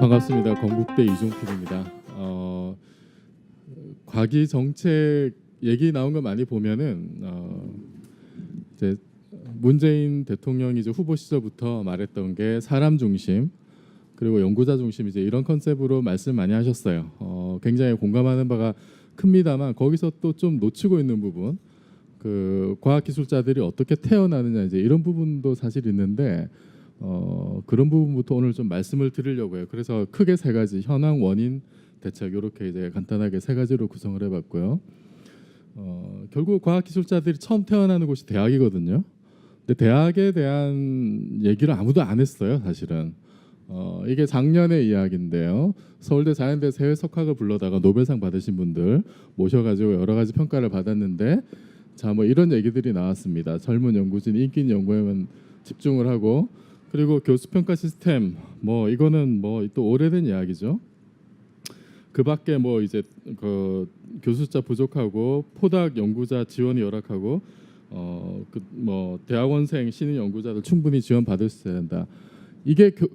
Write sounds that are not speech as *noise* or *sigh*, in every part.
반갑습니다. 건국대 이종필입니다. 어, 과기 정책 얘기 나온 거 많이 보면은 어, 이제 문재인 대통령이 이제 후보 시절부터 말했던 게 사람 중심 그리고 연구자 중심 이제 이런 컨셉으로 말씀 많이 하셨어요. 어, 굉장히 공감하는 바가 큽니다만 거기서 또 좀 놓치고 있는 부분 그 과학 기술자들이 어떻게 태어나느냐 이제 이런 부분도 사실 있는데 어, 그런 부분부터 오늘 좀 말씀을 드리려고요. 그래서 크게 세 가지 현황 원인 대책 이렇게 이제 간단하게 세 가지로 구성을 해봤고요. 어, 결국 과학 기술자들이 처음 태어나는 곳이 대학이거든요. 근데 대학에 대한 얘기를 아무도 안 했어요, 사실은. 어, 이게 작년의 이야기인데요. 서울대 자연대 세회 석학을 불러다가 노벨상 받으신 분들 모셔가지고 여러 가지 평가를 받았는데 자 뭐 이런 얘기들이 나왔습니다. 젊은 연구진 인기 있는 연구에만 집중을 하고 그리고 교수 평가 시스템 뭐 이거는 뭐 또 오래된 이야기죠. 그 밖에 뭐 이제 그 교수 숫자 부족하고 포닥 연구자 지원이 열악하고 어 그 뭐 대학원생 신인 연구자들 충분히 지원 받을 수 있어야 된다. 이게 교,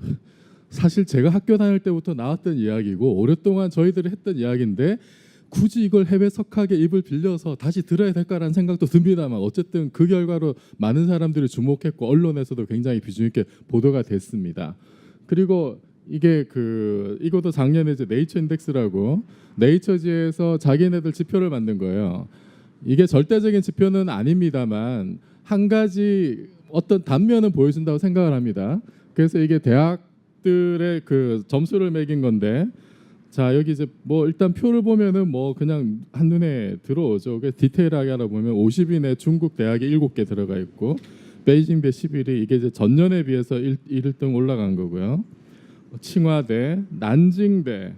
사실 제가 학교 다닐 때부터 나왔던 이야기고 오랫동안 저희들이 했던 이야기인데 굳이 이걸 해외 석학의 입을 빌려서 다시 들어야 될까라는 생각도 듭니다만 어쨌든 그 결과로 많은 사람들이 주목했고 언론에서도 굉장히 비중 있게 보도가 됐습니다. 그리고 이게 그 이것도 작년에 이제 네이처 인덱스라고 네이처지에서 자기네들 지표를 만든 거예요. 이게 절대적인 지표는 아닙니다만 한 가지 어떤 단면은 보여준다고 생각을 합니다. 그래서 이게 대학들의 그 점수를 매긴 건데 자 여기 이제 뭐 일단 표를 보면은 뭐 그냥 한 눈에 들어오죠. 그 디테일하게 알아보면 50인의 중국 대학이 7개 들어가 있고 베이징 대 11이 이게 이제 전년에 비해서 1, 1등 올라간 거고요. 칭화대, 난징대,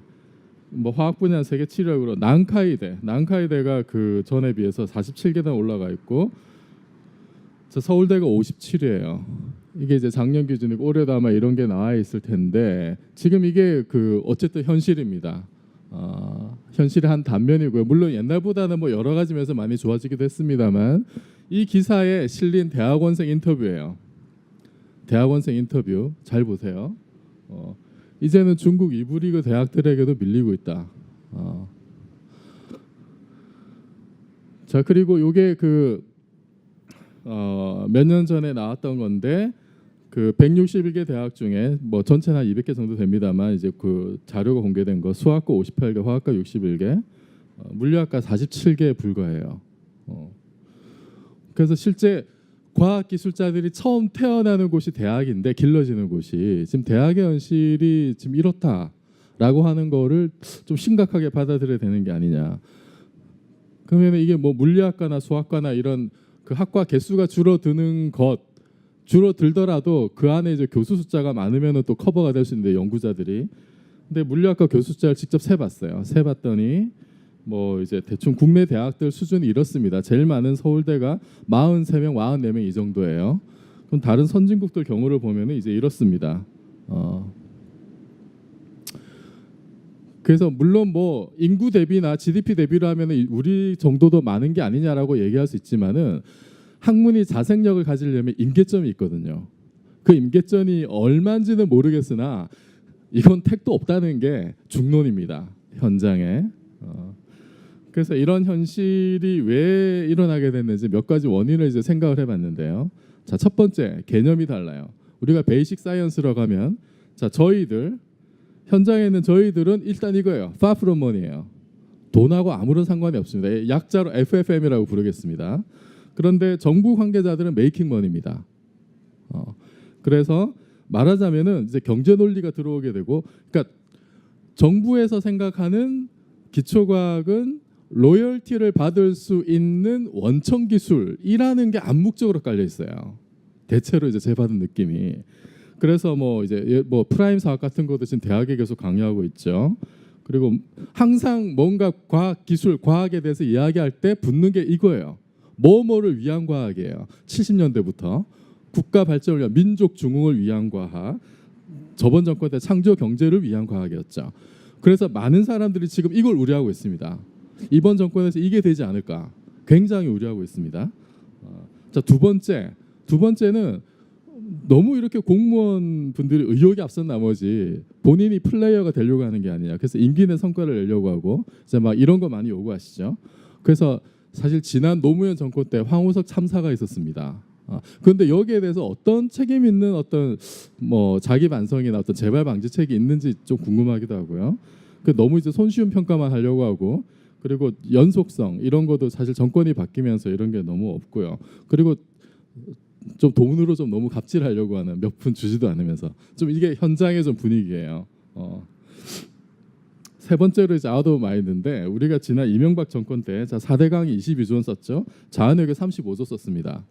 뭐 화학 분야 세계 7위로 난카이대, 난카이대가 그 전에 비해서 47계단 올라가 있고 저 서울대가 57위예요. 이게 이제 작년 기준이고 올해도 아마 이런 게 나와 있을 텐데 지금 이게 그 어쨌든 현실입니다. 어, 현실의 한 단면이고요. 물론 옛날보다는 뭐 여러 가지 면에서 많이 좋아지기도 했습니다만 이 기사에 실린 대학원생 인터뷰예요. 대학원생 인터뷰 잘 보세요. 어, 이제는 중국 이부 리그 대학들에게도 밀리고 있다. 어. 자 그리고 요게 그 어, 몇 년 전에 나왔던 건데 그 161개 대학 중에 뭐 전체는 한 200개 정도 됩니다만 이제 그 자료가 공개된 거 수학과 58개, 화학과 61개, 어, 물리학과 47개에 불과해요. 어. 그래서 실제 과학 기술자들이 처음 태어나는 곳이 대학인데 길러지는 곳이 지금 대학의 현실이 지금 이렇다라고 하는 거를 좀 심각하게 받아들여야 되는 게 아니냐. 그러면 이게 뭐 물리학과나 수학과나 이런 그 학과 개수가 줄어드는 것 줄어들더라도 그 안에 이제 교수 숫자가 많으면 또 커버가 될 수 있는데 연구자들이 근데 물리학과 교수 숫자를 직접 세봤어요. 세봤더니 뭐 이제 대충 국내 대학들 수준이 이렇습니다. 제일 많은 서울대가 43명, 44명 이 정도예요. 그럼 다른 선진국들 경우를 보면 이제 이렇습니다. 어. 그래서 물론 뭐 인구 대비나 GDP 대비로 하면 우리 정도도 많은 게 아니냐라고 얘기할 수 있지만은 학문이 자생력을 가지려면 임계점이 있거든요. 그 임계점이 얼마인지는 모르겠으나 이건 택도 없다는 게 중론입니다. 현장에. 어. 그래서 이런 현실이 왜 일어나게 됐는지 몇 가지 원인을 이제 생각을 해봤는데요. 자, 첫 번째 개념이 달라요. 우리가 베이식 사이언스라고 하면 자 저희들 현장에 있는 저희들은 일단 이거예요. money예요. 돈하고 아무런 상관이 없습니다. 약자로 FFM이라고 부르겠습니다. 그런데 정부 관계자들은 메이킹 머니입니다. 어, 그래서 말하자면은 이제 경제 논리가 들어오게 되고, 그러니까 정부에서 생각하는 기초과학은 로열티를 받을 수 있는 원천 기술이라는 게 암묵적으로 깔려 있어요. 대체로 이제 재받은 느낌이. 그래서 뭐 이제 뭐 프라임 사업 같은 것도 지금 대학에 계속 강요하고 있죠. 그리고 항상 뭔가 과학 기술 과학에 대해서 이야기할 때 붙는 게 이거예요. 뭐뭐를 위한 과학이에요. 70년대부터 국가 발전을 위한 민족 중흥을 위한 과학. 저번 정권 때 창조 경제를 위한 과학이었죠. 그래서 많은 사람들이 지금 이걸 우려하고 있습니다. 이번 정권에서 이게 되지 않을까 굉장히 우려하고 있습니다. 어, 자두 번째 두 번째는 너무 이렇게 공무원 분들이 의욕이 앞선 나머지 본인이 플레이어가 되려고 하는 게 아니냐. 그래서 임기 내 성과를 내려고 하고 이제 막 이런 거 많이 요구하시죠. 그래서 사실 지난 노무현 정권 때 황우석 참사가 있었습니다. 아, 그런데 여기에 대해서 어떤 책임 있는 어떤 뭐 자기 반성이나 어떤 재발 방지책이 있는지 좀 궁금하기도 하고요. 그 너무 이제 손쉬운 평가만 하려고 하고 그리고 연속성 이런 것도 사실 정권이 바뀌면서 이런 게 너무 없고요. 그리고 좀 돈으로 좀 너무 갑질하려고 하는 몇 푼 주지도 않으면서 좀 이게 현장의 좀 분위기예요. 어. 세 번째로 이제 아웃 오브 마인드인데 우리가 지난 이명박 정권 때 자 4대 강의 22조 원 썼죠. 자한외교 35조 썼습니다.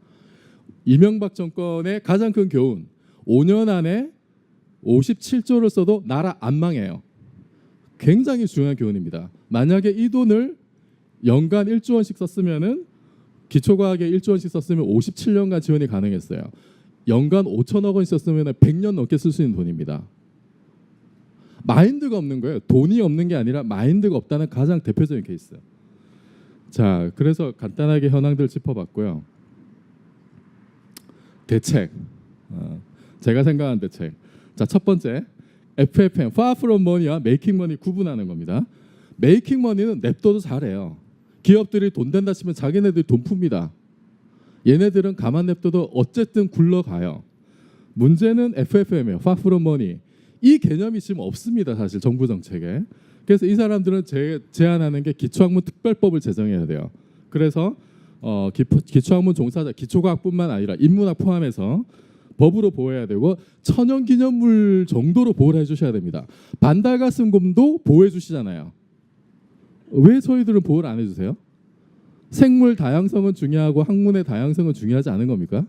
이명박 정권의 가장 큰 교훈 5년 안에 57조를 써도 나라 안 망해요. 굉장히 중요한 교훈입니다. 만약에 이 돈을 연간 1조 원씩 썼으면은 기초과학에 1조 원씩 썼으면 57년간 지원이 가능했어요. 연간 5천억 원 썼으면 100년 넘게 쓸 수 있는 돈입니다. 마인드가 없는 거예요. 돈이 없는 게 아니라 마인드가 없다는 가장 대표적인 케이스. 자, 그래서 간단하게 현황들 짚어봤고요. 대책. 어, 제가 생각한 대책. 자, 첫 번째 FFM, Far From Money와 Making Money 구분하는 겁니다. Making Money는 냅둬도 잘해요. 기업들이 돈 된다 치면 자기네들이 돈 풉니다. 얘네들은 가만 냅둬도 어쨌든 굴러가요. 문제는 FFM이에요. Far From Money. 이 개념이 지금 없습니다. 사실 정부 정책에. 그래서 이 사람들은 제, 제안하는 게 기초학문 특별법을 제정해야 돼요. 그래서 어, 기초, 기초 학문 종사자, 기초과학뿐만 아니라 인문학 포함해서 법으로 보호해야 되고 천연기념물 정도로 보호를 해주셔야 됩니다. 반달가슴곰도 보호해 주시잖아요. 왜 저희들은 보호를 안 해주세요? 생물 다양성은 중요하고 학문의 다양성은 중요하지 않은 겁니까?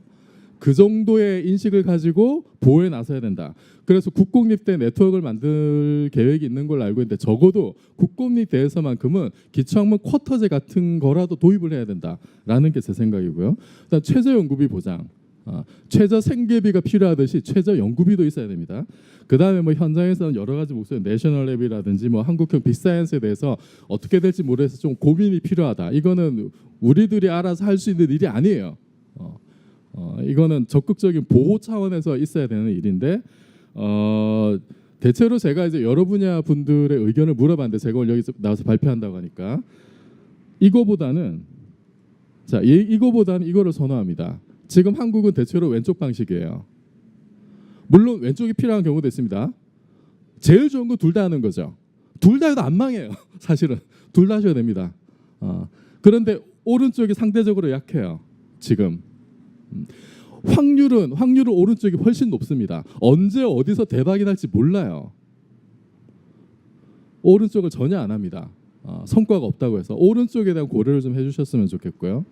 그 정도의 인식을 가지고 보호에 나서야 된다. 그래서 국공립 대 네트워크를 만들 계획이 있는 걸로 알고 있는데 적어도 국공립 대에서만큼은 기초학문 쿼터제 같은 거라도 도입을 해야 된다라는 게 제 생각이고요. 일단 최저 연구비 보장. 아, 최저 생계비가 필요하듯이 최저 연구비도 있어야 됩니다. 그 다음에 뭐 현장에서는 여러 가지 목소리, 내셔널 랩이라든지 뭐 한국형 빅사이언스에 대해서 어떻게 될지 모르겠어 좀 고민이 필요하다. 이거는 우리들이 알아서 할 수 있는 일이 아니에요. 어, 어, 이거는 적극적인 보호 차원에서 있어야 되는 일인데 어, 대체로 제가 이제 여러 분야 분들의 의견을 물어봤는데 제가 오늘 여기 나와서 발표한다고 하니까 이거보다는 자 이, 이거보다는 이거를 선호합니다. 지금 한국은 대체로 왼쪽 방식이에요. 물론 왼쪽이 필요한 경우도 있습니다. 제일 좋은 건둘다 하는 거죠. 둘 다 해도 안 망해요. *laughs* 사실은 둘 다 하셔야 됩니다. 어, 그런데 오른쪽이 상대적으로 약해요. 지금 음. 확률은 확률은 오른쪽이 훨씬 높습니다. 언제 어디서 대박이 날지 몰라요. 오른쪽을 전혀 안 합니다. 어, 성과가 없다고 해서 오른쪽에 대한 고려를 좀 해주셨으면 좋겠고요.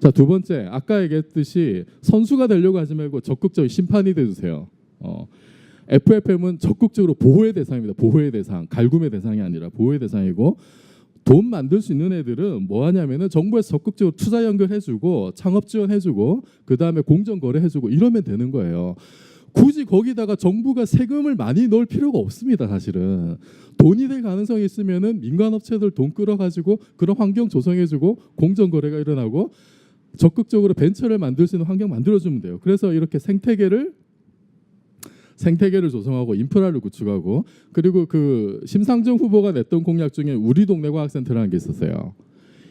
자 두 번째 아까 얘기했듯이 선수가 되려고 하지 말고 적극적인 심판이 돼주세요. 어, FFM은 적극적으로 보호의 대상입니다. 보호의 대상, 갈굼의 대상이 아니라 보호의 대상이고 돈 만들 수 있는 애들은 뭐 하냐면은 정부에서 적극적으로 투자 연결해주고 창업 지원해주고 그 다음에 공정 거래해주고 이러면 되는 거예요. 굳이 거기다가 정부가 세금을 많이 넣을 필요가 없습니다. 사실은 돈이 될 가능성이 있으면은 민간 업체들 돈 끌어가지고 그런 환경 조성해주고 공정 거래가 일어나고 적극적으로 벤처를 만들 수 있는 환경 만들어주면 돼요. 그래서 이렇게 생태계를 생태계를 조성하고 인프라를 구축하고 그리고 그 심상정 후보가 냈던 공약 중에 우리 동네 과학센터라는 게 있었어요.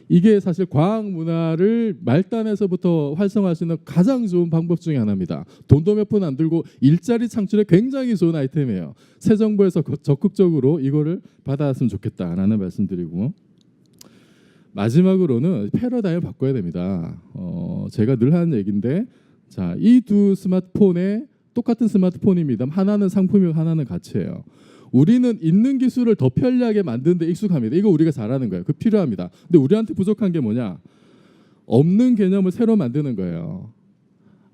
이게 사실 과학 문화를 말단에서부터 활성화할 수 있는 가장 좋은 방법 중에 하나입니다. 돈도 몇 푼 안 들고 일자리 창출에 굉장히 좋은 아이템이에요. 새 정부에서 거- 적극적으로 이거를 받아왔으면 좋겠다라는 말씀드리고 마지막으로는 패러다임을 바꿔야 됩니다. 어, 제가 늘 하는 얘기인데 자, 이 두 스마트폰에 똑같은 스마트폰입니다. 하나는 상품이고 하나는 가치예요. 우리는 있는 기술을 더 편리하게 만드는데 익숙합니다. 이거 우리가 잘하는 거예요. 그 필요합니다. 근데 우리한테 부족한 게 뭐냐? 없는 개념을 새로 만드는 거예요.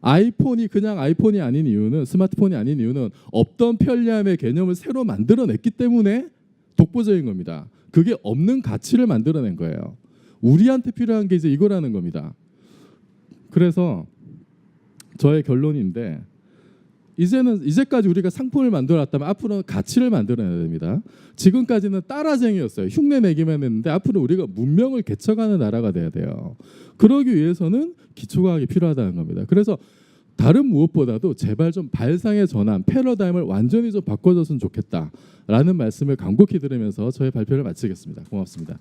아이폰이 그냥 아이폰이 아닌 이유는 스마트폰이 아닌 이유는 없던 편리함의 개념을 새로 만들어냈기 때문에 독보적인 겁니다. 그게 없는 가치를 만들어낸 거예요. 우리한테 필요한 게 이제 이거라는 겁니다. 그래서 저의 결론인데 이제는 이제까지 우리가 상품을 만들어놨다면 앞으로는 가치를 만들어내야 됩니다. 지금까지는 따라쟁이였어요. 흉내 내기만 했는데 앞으로 우리가 문명을 개척하는 나라가 돼야 돼요. 그러기 위해서는 기초과학이 필요하다는 겁니다. 그래서 다른 무엇보다도 제발 좀 발상의 전환, 패러다임을 완전히 좀 바꿔줬으면 좋겠다라는 말씀을 간곡히 드리면서 저의 발표를 마치겠습니다. 고맙습니다.